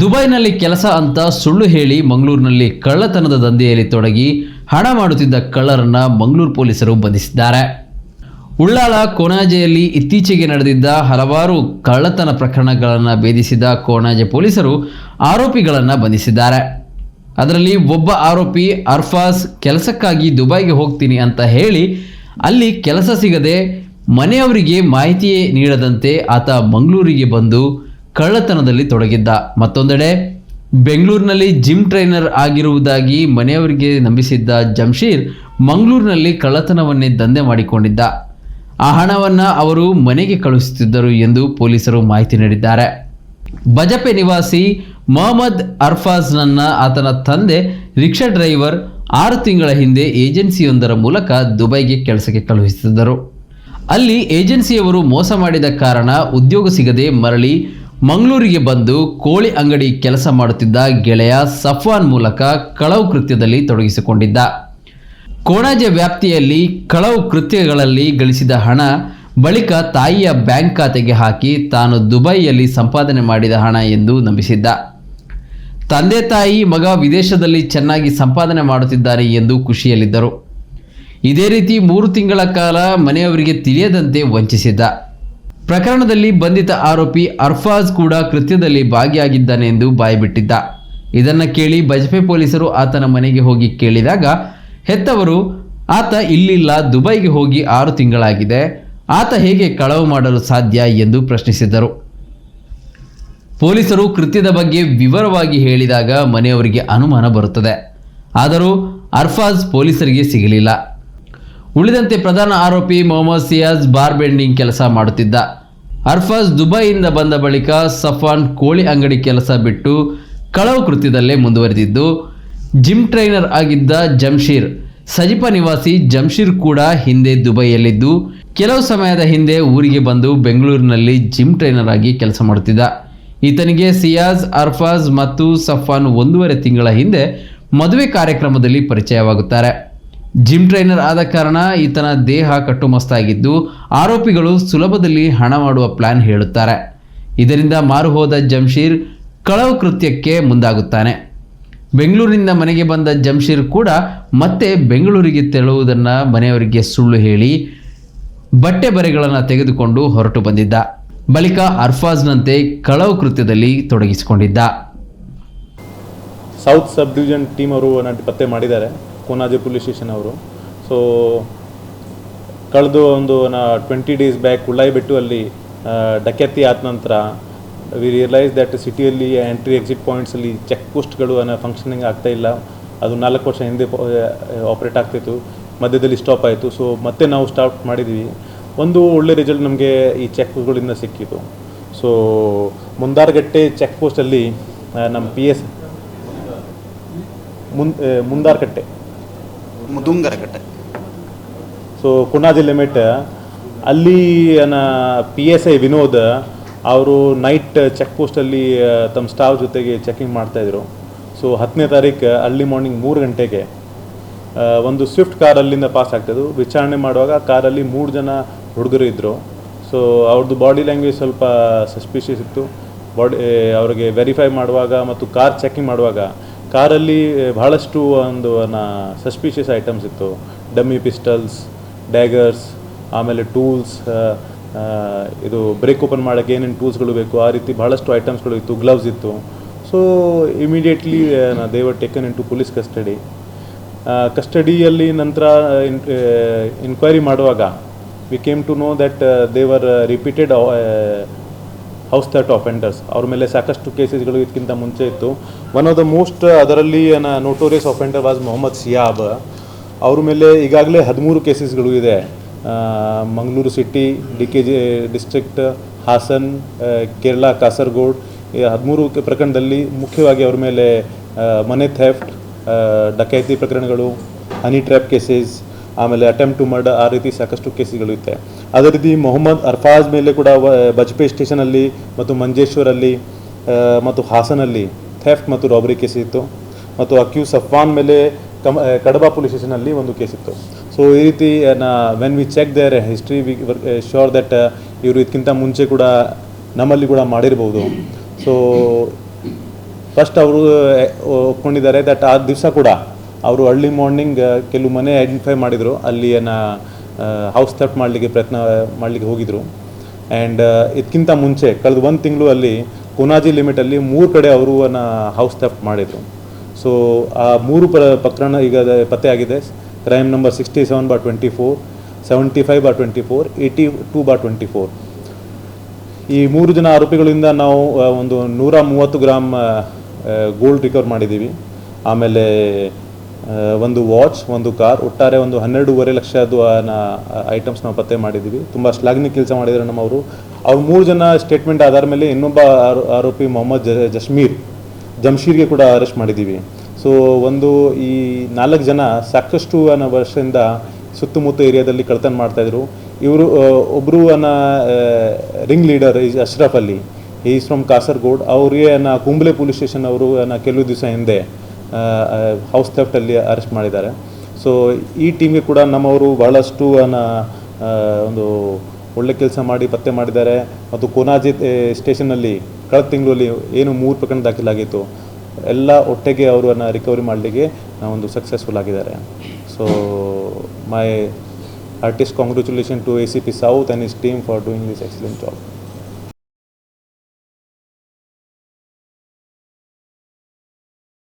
ದುಬೈನಲ್ಲಿ ಕೆಲಸ ಅಂತ ಸುಳ್ಳು ಹೇಳಿ ಮಂಗಳೂರಿನಲ್ಲಿ ಕಳ್ಳತನದ ದಂಧೆಯಲ್ಲಿ ತೊಡಗಿ ಹಣ ಮಾಡುತ್ತಿದ್ದ ಕಳ್ಳರನ್ನ ಮಂಗಳೂರು ಪೊಲೀಸರು ಬಂಧಿಸಿದ್ದಾರೆ. ಉಳ್ಳಾಲ ಕೋಣಾಜೆಯಲ್ಲಿ ಇತ್ತೀಚೆಗೆ ನಡೆದಿದ್ದ ಹಲವಾರು ಕಳ್ಳತನ ಪ್ರಕರಣಗಳನ್ನು ಭೇದಿಸಿದ ಕೋಣಾಜೆ ಪೊಲೀಸರು ಆರೋಪಿಗಳನ್ನು ಬಂಧಿಸಿದ್ದಾರೆ. ಅದರಲ್ಲಿ ಒಬ್ಬ ಆರೋಪಿ ಅರ್ಫಾಸ್ ಕೆಲಸಕ್ಕಾಗಿ ದುಬೈಗೆ ಹೋಗ್ತೀನಿ ಅಂತ ಹೇಳಿ ಅಲ್ಲಿ ಕೆಲಸ ಸಿಗದೆ ಮನೆಯವರಿಗೆ ಮಾಹಿತಿಯೇ ನೀಡದಂತೆ ಆತ ಮಂಗಳೂರಿಗೆ ಬಂದು ಕಳ್ಳತನದಲ್ಲಿ ತೊಡಗಿದ್ದ. ಮತ್ತೊಂದೆಡೆ, ಬೆಂಗಳೂರಿನಲ್ಲಿ ಜಿಮ್ ಟ್ರೈನರ್ ಆಗಿರುವುದಾಗಿ ಮನೆಯವರಿಗೆ ನಂಬಿಸಿದ್ದ ಜಮ್ಶೀರ್ ಮಂಗಳೂರಿನಲ್ಲಿ ಕಳ್ಳತನವನ್ನೇ ದಂಧೆ ಮಾಡಿಕೊಂಡಿದ್ದ. ಆ ಹಣವನ್ನು ಅವರು ಮನೆಗೆ ಕಳುಹಿಸುತ್ತಿದ್ದರು ಎಂದು ಪೊಲೀಸರು ಮಾಹಿತಿ ನೀಡಿದ್ದಾರೆ. ಬಜಪೆ ನಿವಾಸಿ ಮೊಹಮ್ಮದ್ ಅರ್ಫಾಜ್ನನ್ನ ಆತನ ತಂದೆ, ರಿಕ್ಷಾ ಡ್ರೈವರ್ ಆರು ತಿಂಗಳ ಹಿಂದೆ ಏಜೆನ್ಸಿಯೊಂದರ ಮೂಲಕ ದುಬೈಗೆ ಕೆಲಸಕ್ಕೆ ಕಳುಹಿಸುತ್ತಿದ್ದರು ಅಲ್ಲಿ ಏಜೆನ್ಸಿಯವರು ಮೋಸ ಮಾಡಿದ ಕಾರಣ ಉದ್ಯೋಗ ಸಿಗದೆ ಮರಳಿ ಮಂಗಳೂರಿಗೆ ಬಂದು ಕೋಳಿ ಅಂಗಡಿ ಕೆಲಸ ಮಾಡುತ್ತಿದ್ದ ಗೆಳೆಯ ಸಫ್ವಾನ್ ಮೂಲಕ ಕಳವು ಕೃತ್ಯದಲ್ಲಿ ತೊಡಗಿಸಿಕೊಂಡಿದ್ದ. ಕೋಣಾಜೆ ವ್ಯಾಪ್ತಿಯಲ್ಲಿ ಕಳವು ಕೃತ್ಯಗಳಲ್ಲಿ ಗಳಿಸಿದ ಹಣ ಬಳಿಕ ತಾಯಿಯ ಬ್ಯಾಂಕ್ ಖಾತೆಗೆ ಹಾಕಿ ತಾನು ದುಬೈಯಲ್ಲಿ ಸಂಪಾದನೆ ಮಾಡಿದ ಹಣ ಎಂದು ನಂಬಿಸಿದ್ದ. ತಂದೆ ತಾಯಿ ಮಗ ವಿದೇಶದಲ್ಲಿ ಚೆನ್ನಾಗಿ ಸಂಪಾದನೆ ಮಾಡುತ್ತಿದ್ದಾರೆ ಎಂದು ಖುಷಿಯಲ್ಲಿದ್ದರು. ಇದೇ ರೀತಿ ಮೂರು ತಿಂಗಳ ಕಾಲ ಮನೆಯವರಿಗೆ ತಿಳಿಯದಂತೆ ವಂಚಿಸಿದ್ದ. ಪ್ರಕರಣದಲ್ಲಿ ಬಂಧಿತ ಆರೋಪಿ ಅರ್ಫಾಜ್ ಕೂಡ ಕೃತ್ಯದಲ್ಲಿ ಭಾಗಿಯಾಗಿದ್ದಾನೆ ಎಂದು ಬಾಯ್ಬಿಟ್ಟಿದ್ದ. ಇದನ್ನು ಕೇಳಿ ಬಜಪೆ ಪೊಲೀಸರು ಆತನ ಮನೆಗೆ ಹೋಗಿ ಕೇಳಿದಾಗ, ಹೆತ್ತವರು, ಆತ ಇಲ್ಲಿಲ್ಲ, ದುಬೈಗೆ ಹೋಗಿ ಆರು ತಿಂಗಳಾಗಿದೆ. ಆತ ಹೇಗೆ ಕಳವು ಮಾಡಲು ಸಾಧ್ಯ? ಎಂದು ಪ್ರಶ್ನಿಸಿದರು ಪೊಲೀಸರು ಕೃತ್ಯದ ಬಗ್ಗೆ ವಿವರವಾಗಿ ಹೇಳಿದಾಗ ಮನೆಯವರಿಗೆ ಅನುಮಾನ ಬರುತ್ತದೆ. ಆದರೂ ಅರ್ಫಾಜ್ ಪೊಲೀಸರಿಗೆ ಸಿಗಲಿಲ್ಲ. ಉಳಿದಂತೆ ಪ್ರಧಾನ ಆರೋಪಿ ಮೊಹಮ್ಮದ್ ಸಿಯಾಜ್ ಬಾರ್ ಬೆಂಡಿಂಗ್ ಕೆಲಸ ಮಾಡುತ್ತಿದ್ದ. ಅರ್ಫಾಜ್ ದುಬೈಯಿಂದ ಬಂದ ಬಳಿಕ ಸಫಾನ್ ಕೋಳಿ ಅಂಗಡಿ ಕೆಲಸ ಬಿಟ್ಟು ಕಳವು ಕೃತ್ಯದಲ್ಲೇ ಮುಂದುವರೆದಿದ್ದು. ಜಿಮ್ ಟ್ರೈನರ್ ಆಗಿದ್ದ ಜಮ್ಶೀರ್, ಸಜಿಪ ನಿವಾಸಿ ಜಮ್ಶೀರ್ ಕೂಡ ಹಿಂದೆ ದುಬೈಯಲ್ಲಿದ್ದು, ಕೆಲವು ಸಮಯದ ಹಿಂದೆ ಊರಿಗೆ ಬಂದು ಬೆಂಗಳೂರಿನಲ್ಲಿ ಜಿಮ್ ಟ್ರೈನರ್ ಆಗಿ ಕೆಲಸ ಮಾಡುತ್ತಿದ್ದ. ಈತನಿಗೆ ಸಿಯಾಜ್, ಅರ್ಫಾಜ್ ಮತ್ತು ಸಫಾನ್ ಒಂದೂವರೆ ತಿಂಗಳ ಹಿಂದೆ ಮದುವೆ ಕಾರ್ಯಕ್ರಮದಲ್ಲಿ ಪರಿಚಯವಾಗುತ್ತಾರೆ. ಜಿಮ್ ಟ್ರೈನರ್ ಆದ ಕಾರಣ ಈತನ ದೇಹ ಕಟ್ಟುಮಸ್ತಾಗಿದ್ದು ಆರೋಪಿಗಳು ಸುಲಭದಲ್ಲಿ ಹಣ ಮಾಡುವ ಪ್ಲಾನ್ ಹೇಳುತ್ತಾರೆ. ಇದರಿಂದ ಮಾರುಹೋದ ಜಮ್ಶೀರ್ ಕಳವು ಕೃತ್ಯಕ್ಕೆ ಮುಂದಾಗುತ್ತಾನೆ. ಬೆಂಗಳೂರಿನಿಂದ ಮನೆಗೆ ಬಂದ ಜಮ್ಶೀರ್ ಕೂಡ ಮತ್ತೆ ಬೆಂಗಳೂರಿಗೆ ತೆರಳುವುದನ್ನು ಮನೆಯವರಿಗೆ ಸುಳ್ಳು ಹೇಳಿ ಬಟ್ಟೆ ಬರೆಗಳನ್ನು ತೆಗೆದುಕೊಂಡು ಹೊರಟು ಬಂದಿದ್ದ. ಬಳಿಕ ಅರ್ಫಾಜ್ನಂತೆ ಕಳವು ಕೃತ್ಯದಲ್ಲಿ ತೊಡಗಿಸಿಕೊಂಡಿದ್ದ. ಸೌತ್ ಸಬ್ ಡಿವಿಷನ್ ಟೀಮ್ ಅವರು ಪತ್ತೆ ಮಾಡಿದ್ದಾರೆ. ಕೋನಾಜೆ ಪೊಲೀಸ್ ಸ್ಟೇಷನ್ ಅವರು. ಸೊ ಕಳೆದು ಒಂದು ನಾ ಟ್ವೆಂಟಿ ಡೇಸ್ ಬ್ಯಾಕ್ ಉಳ್ಳಾಯಿಬೆಟ್ಟು ಅಲ್ಲಿ ಆ, ಡಕ್ಯಾತಿ ಆದ ನಂತರ ವಿ ರಿಯಲೈಸ್ ದ್ಯಾಟ್ ಸಿಟಿಯಲ್ಲಿ ಎಂಟ್ರಿ ಎಕ್ಸಿಟ್ ಪಾಯಿಂಟ್ಸಲ್ಲಿ ಚೆಕ್ ಪೋಸ್ಟ್ಗಳು ಅನ್ನೋ ಫಂಕ್ಷನಿಂಗ್ ಆಗ್ತಾ ಇಲ್ಲ. ಅದು ನಾಲ್ಕು ವರ್ಷ ಹಿಂದೆ ಆಪ್ರೇಟ್ ಆಗ್ತಿತ್ತು. ಮಧ್ಯದಲ್ಲಿ ಸ್ಟಾಪ್ ಆಯಿತು. ಸೊ ಮತ್ತೆ ನಾವು ಸ್ಟಾರ್ಟ್ ಮಾಡಿದ್ವಿ. ಒಂದು ಒಳ್ಳೆ ರಿಸಲ್ಟ್ ನಮಗೆ ಈ ಚೆಕ್ಗಳಿಂದ ಸಿಕ್ಕಿತು. ಸೊ ಮುಂದಾರ್ಗಟ್ಟೆ ಚೆಕ್ ಪೋಸ್ಟಲ್ಲಿ ನಮ್ಮ P S Mundargatte Mudungarakatte so Kunaji limit ಅಲ್ಲಿ ಪಿ ಎಸ್ ಐ ವಿನೋದ್ ಅವರು ನೈಟ್ ಚೆಕ್ ಪೋಸ್ಟಲ್ಲಿ ತಮ್ಮ ಸ್ಟಾಫ್ ಜೊತೆಗೆ ಚೆಕಿಂಗ್ ಮಾಡ್ತಾಯಿದ್ರು ಸೊ ಹತ್ತನೇ ತಾರೀಕು ಅರ್ಲಿ ಮಾರ್ನಿಂಗ್ ಮೂರು ಗಂಟೆಗೆ ಒಂದು ಸ್ವಿಫ್ಟ್ ಕಾರ್ ಅಲ್ಲಿಂದ ಪಾಸ್ ಆಗ್ತಿದ್ರು ವಿಚಾರಣೆ ಮಾಡುವಾಗ ಕಾರಲ್ಲಿ ಮೂರು ಜನ ಹುಡುಗರು ಇದ್ದರು ಸೊ ಅವ್ರದ್ದು ಬಾಡಿ ಲ್ಯಾಂಗ್ವೇಜ್ ಸ್ವಲ್ಪ ಸಸ್ಪಿಷಿಯಸ್ ಇತ್ತು. ಬಾಡಿ ಅವ್ರಿಗೆ ವೆರಿಫೈ ಮಾಡುವಾಗ ಮತ್ತು ಕಾರ್ ಚೆಕಿಂಗ್ ಮಾಡುವಾಗ ಕಾರಲ್ಲಿ ಬಹಳಷ್ಟು ಒಂದು ಸಸ್ಪಿಷಿಯಸ್ ಐಟಮ್ಸ್ ಇತ್ತು. ಡಮ್ಮಿ ಪಿಸ್ಟಲ್ಸ್ ಡ್ಯಾಗರ್ಸ್ ಆಮೇಲೆ ಟೂಲ್ಸ್ ಇದು ಬ್ರೇಕ್ ಓಪನ್ ಮಾಡೋಕ್ಕೆ ಏನೇನು ಟೂಲ್ಸ್ಗಳು ಬೇಕು, ಆ ರೀತಿ ಬಹಳಷ್ಟು ಐಟಮ್ಸ್ಗಳು ಇತ್ತು ಗ್ಲವ್ಸ್ ಇತ್ತು. So immediately they were taken in to police custody ಕಸ್ಟಡಿಯಲ್ಲಿ ನಂತರ ಇನ್ಕ್ವೈರಿ ಮಾಡುವಾಗ we came to know that they were repeated house third offenders ಅವ್ರ ಮೇಲೆ ಸಾಕಷ್ಟು ಕೇಸಸ್ಗಳು ಇದಕ್ಕಿಂತ ಮುಂಚೆ ಇತ್ತು. ಒನ್ ಆಫ್ ದ ಮೋಸ್ಟ್ ಅದರಲ್ಲಿ notorious offender was Mohammad Siyab ಅವ್ರ ಮೇಲೆ ಈಗಾಗಲೇ ಹದಿಮೂರು ಕೇಸಸ್ಗಳು ಇದೆ. Mangaluru city D K G district Hassan Kerala, Kasaragod, ಈ ಹದಿಮೂರು ಪ್ರಕರಣದಲ್ಲಿ ಮುಖ್ಯವಾಗಿ ಅವ್ರ ಮೇಲೆ ಮನೆ ಥೆಫ್ಟ್ ಡಕೈತಿ ಪ್ರಕರಣಗಳು ಹನಿ ಟ್ರ್ಯಾಪ್ ಕೇಸಸ್ ಆಮೇಲೆ ಅಟೆಂಪ್ಟ್ ಟು ಮರ್ಡರ್ ಆ ರೀತಿ ಸಾಕಷ್ಟು ಕೇಸಸ್ಗಳು ಇತ್ತೆ. ಅದೇ ರೀತಿ ಮೊಹಮ್ಮದ್ ಅರ್ಫಾಜ್ ಮೇಲೆ ಕೂಡ ಬಜ್ಪೆ ಸ್ಟೇಷನಲ್ಲಿ ಮತ್ತು ಮಂಜೇಶ್ವರಲ್ಲಿ ಮತ್ತು ಹಾಸನಲ್ಲಿ ಥೆಫ್ಟ್ ಮತ್ತು ರಾಬರಿ ಕೇಸ್ ಇತ್ತು. ಮತ್ತು ಅಕ್ಯೂ ಸಫ್ವಾನ್ ಮೇಲೆ ಕಮ ಕಡಬ ಪೊಲೀಸ್ ಸ್ಟೇಷನಲ್ಲಿ ಒಂದು ಕೇಸ್ ಇತ್ತು. ಸೊ ಈ ರೀತಿ when we check their history we saw that ಇವರು ಇದಕ್ಕಿಂತ ಮುಂಚೆ ಕೂಡ ನಮ್ಮಲ್ಲಿ ಕೂಡ ಮಾಡಿರ್ಬೋದು. ಸೊ ಫಸ್ಟ್ ಅವರು ಒಪ್ಕೊಂಡಿದ್ದಾರೆ ದಟ್ ಆ ದಿವಸ ಕೂಡ ಅವರು ಅರ್ಲಿ ಮಾರ್ನಿಂಗ್ ಕೆಲವು ಮನೆ ಐಡೆಂಟಿಫೈ ಮಾಡಿದರು. ಅಲ್ಲಿ ಹೌಸ್ ಥೆಫ್ಟ್ ಮಾಡಲಿಕ್ಕೆ ಪ್ರಯತ್ನ, ಮಾಡಲಿಕ್ಕೆ ಹೋಗಿದ್ರು. ಆ್ಯಂಡ್ ಇದಕ್ಕಿಂತ ಮುಂಚೆ, ಕಳೆದ ಒಂದು ತಿಂಗಳು ಅಲ್ಲಿ ಕೊನಾಜಿ ಲಿಮಿಟಲ್ಲಿ ಮೂರು ಕಡೆ ಅವರು ಹೌಸ್ ಥೆಫ್ಟ್ ಮಾಡಿದರು. ಸೊ ಆ ಮೂರು ಪ್ರ ಪ್ರಕರಣ ಈಗ ಪತ್ತೆ ಪತ್ತೆಯಾಗಿದೆ crime number sixty seven by twenty four seventy five by twenty four eighty two by twenty four ಈ ಮೂರು ಜನ ಆರೋಪಿಗಳಿಂದ ನಾವು ಒಂದು ನೂರ ಮೂವತ್ತು ಗ್ರಾಮ್ ಗೋಲ್ಡ್ ರಿಕವರ್ ಮಾಡಿದ್ದೀವಿ. ಆಮೇಲೆ ಒಂದು ವಾಚ್, ಒಂದು ಕಾರ್, ಒಟ್ಟಾರೆ ಒಂದು ಹನ್ನೆರಡೂವರೆ ಲಕ್ಷದ ಐಟಮ್ಸ್ ನಾವು ಪತ್ತೆ ಮಾಡಿದ್ದೀವಿ ತುಂಬ ಶ್ಲಾಘನೀಯ ಕೆಲಸ ಮಾಡಿದ್ದಾರೆ ನಮ್ಮವರು. ಅವ್ರು ಮೂರು ಜನ ಸ್ಟೇಟ್ಮೆಂಟ್ ಆಧಾರ ಮೇಲೆ ಇನ್ನೊಬ್ಬ ಆರೋ- ಆರೋಪಿ ಮೊಹಮ್ಮದ್ ಜಶ್ಮೀರ್, ಜಮ್ಶೀರ್ಗೆ ಕೂಡ ಅರೆಸ್ಟ್ ಮಾಡಿದ್ದೀವಿ ಸೊ ಒಂದು ಈ ನಾಲ್ಕು ಜನ ಸಾಕಷ್ಟು ಅನ್ನೋ ವರ್ಷದಿಂದ ಸುತ್ತಮುತ್ತ ಏರಿಯಾದಲ್ಲಿ ಕಳ್ತನ ಮಾಡ್ತಾಯಿದ್ರು ಇವರು ಒಬ್ಬರು ಅನ್ನ ring leader is Ashraf Ali is from Kasargod ಅವ್ರಿಗೆ ನಾ ಕುಂಬ್ಳೆ ಪೊಲೀಸ್ ಸ್ಟೇಷನ್ ಅವರು ಕೆಲವು ದಿವಸ ಹಿಂದೆ ಹೌಸ್ ಥೆಫ್ಟಲ್ಲಿ ಅರೆಸ್ಟ್ ಮಾಡಿದ್ದಾರೆ. ಸೊ ಈ ಟೀಮ್ಗೆ ಕೂಡ ನಮ್ಮವರು ಬಹಳಷ್ಟು ಒಂದು ಒಳ್ಳೆ ಕೆಲಸ ಮಾಡಿ ಪತ್ತೆ ಮಾಡಿದ್ದಾರೆ. ಮತ್ತು ಕೋನಾಜಿ ಸ್ಟೇಷನ್ನಲ್ಲಿ ಕಳೆದ ತಿಂಗಳಲ್ಲಿ ಏನು ಮೂರು ಪ್ರಕರಣ ದಾಖಲಾಗಿತ್ತು. ಎಲ್ಲ ಒಟ್ಟಿಗೆ ಅವರನ್ನು ರಿಕವರಿ ಮಾಡಲಿಕ್ಕೆ ಒಂದು ಸಕ್ಸಸ್ಫುಲ್ ಆಗಿದ್ದಾರೆ. So my heartiest congratulation to A C P south and his team for doing this excellent job